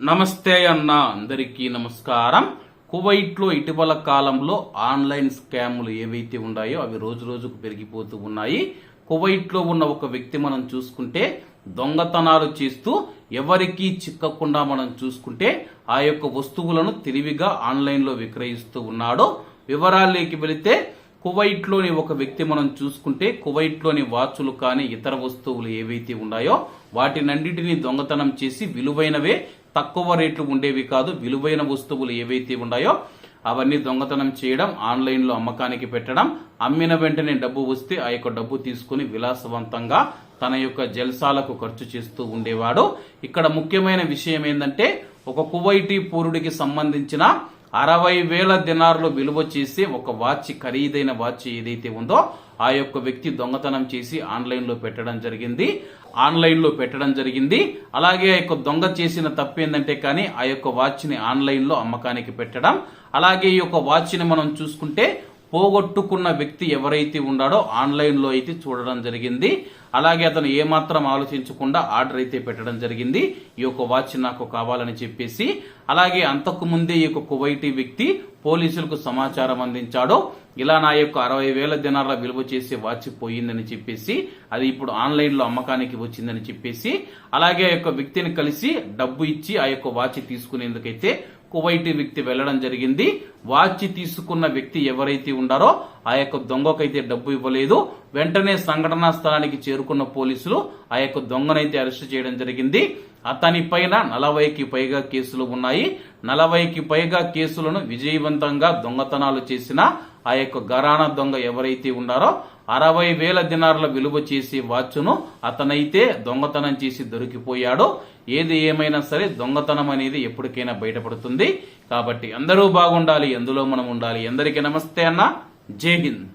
నమస్తే అన్న అందరికీ నమస్కారం. కువైట్లో ఇటీవల కాలంలో ఆన్లైన్ స్కాములు ఏవైతే ఉన్నాయో అవి రోజు రోజుకు పెరిగిపోతూ ఉన్నాయి. కువైట్లో ఉన్న ఒక వ్యక్తి మనం చూసుకుంటే దొంగతనాలు చేస్తూ ఎవరికీ చిక్కకుండా మనం చూసుకుంటే ఆ యొక్క వస్తువులను తెలివిగా ఆన్లైన్లో విక్రయిస్తూ ఉన్నాడు. వివరాల్లోకి వెళితే కువైట్లోని ఒక వ్యక్తి మనం చూసుకుంటే కువైట్లోని వాచులు కానీ ఇతర వస్తువులు ఏవైతే ఉన్నాయో వాటినన్నిటిని దొంగతనం చేసి విలువైనవే తక్కువ రేట్లు ఉండేవి కాదు విలువైన వస్తువులు ఏవైతే ఉన్నాయో అవన్నీ దొంగతనం చేయడం ఆన్లైన్లో అమ్మకానికి పెట్టడం అమ్మిన వెంటనే డబ్బు వస్తే ఆ యొక్క డబ్బు తీసుకుని విలాసవంతంగా తన యొక్క జల్సాలకు ఖర్చు చేస్తూ ఉండేవాడు. ఇక్కడ ముఖ్యమైన విషయం ఏంటంటే ఒక కువైటీ పౌరుడికి సంబంధించిన అరవై వేల దినార్లు విలువ చేసే ఒక వాచ్ ఖరీదైన వాచ్ ఏదైతే ఉందో ఆ యొక్క వ్యక్తి దొంగతనం చేసి ఆన్లైన్లో పెట్టడం జరిగింది. ఆన్లైన్లో పెట్టడం జరిగింది. అలాగే ఆ యొక్క దొంగ చేసిన తప్పు ఏంటంటే కానీ ఆ యొక్క వాచ్ని ఆన్లైన్లో అమ్మకానికి పెట్టడం. అలాగే ఈ యొక్క వాచ్ని మనం చూసుకుంటే పోగొట్టుకున్న వ్యక్తి ఎవరైతే ఉన్నాడో ఆన్లైన్లో అయితే చూడడం జరిగింది. అలాగే అతను ఏమాత్రం ఆలోచించకుండా ఆర్డర్ అయితే పెట్టడం జరిగింది. ఈ యొక్క వాచ్ నాకు కావాలని చెప్పేసి అలాగే అంతకు ముందే ఈ యొక్క కువైటీ వ్యక్తి పోలీసులకు సమాచారం అందించాడు. ఇలా నా యొక్క అరవై వేల దినాల విలువ చేసే వాచ్ పోయిందని చెప్పేసి అది ఇప్పుడు ఆన్లైన్లో అమ్మకానికి వచ్చిందని చెప్పేసి అలాగే ఆ యొక్క వ్యక్తిని కలిసి డబ్బు ఇచ్చి ఆ యొక్క వాచ్ తీసుకునేందుకైతే కువైటీ వ్యక్తి వెళ్ళడం జరిగింది. వాచ్ తీసుకున్న వ్యక్తి ఎవరైతే ఉండారో ఆ యొక్క దొంగకైతే డబ్బు ఇవ్వలేదు. వెంటనే సంఘటనా స్థలానికి చేరుకున్న పోలీసులు ఆ యొక్క దొంగనైతే అరెస్ట్ చేయడం జరిగింది. అతని పైన నలభైకి పైగా కేసులు ఉన్నాయి. నలభైకి పైగా కేసులను విజయవంతంగా దొంగతనాలు చేసిన ఆ యొక్క గరానా దొంగ ఎవరైతే ఉన్నారో అరవై వేల దినార్ల విలువ చేసే వాచ్ను అతనైతే దొంగతనం చేసి దొరికిపోయాడు. ఏది ఏమైనా సరే దొంగతనం అనేది ఎప్పటికైనా బయటపడుతుంది. కాబట్టి అందరూ బాగుండాలి ఎందులో మనం ఉండాలి. ఎందరికీ నమస్తే అన్న. జై హింద్.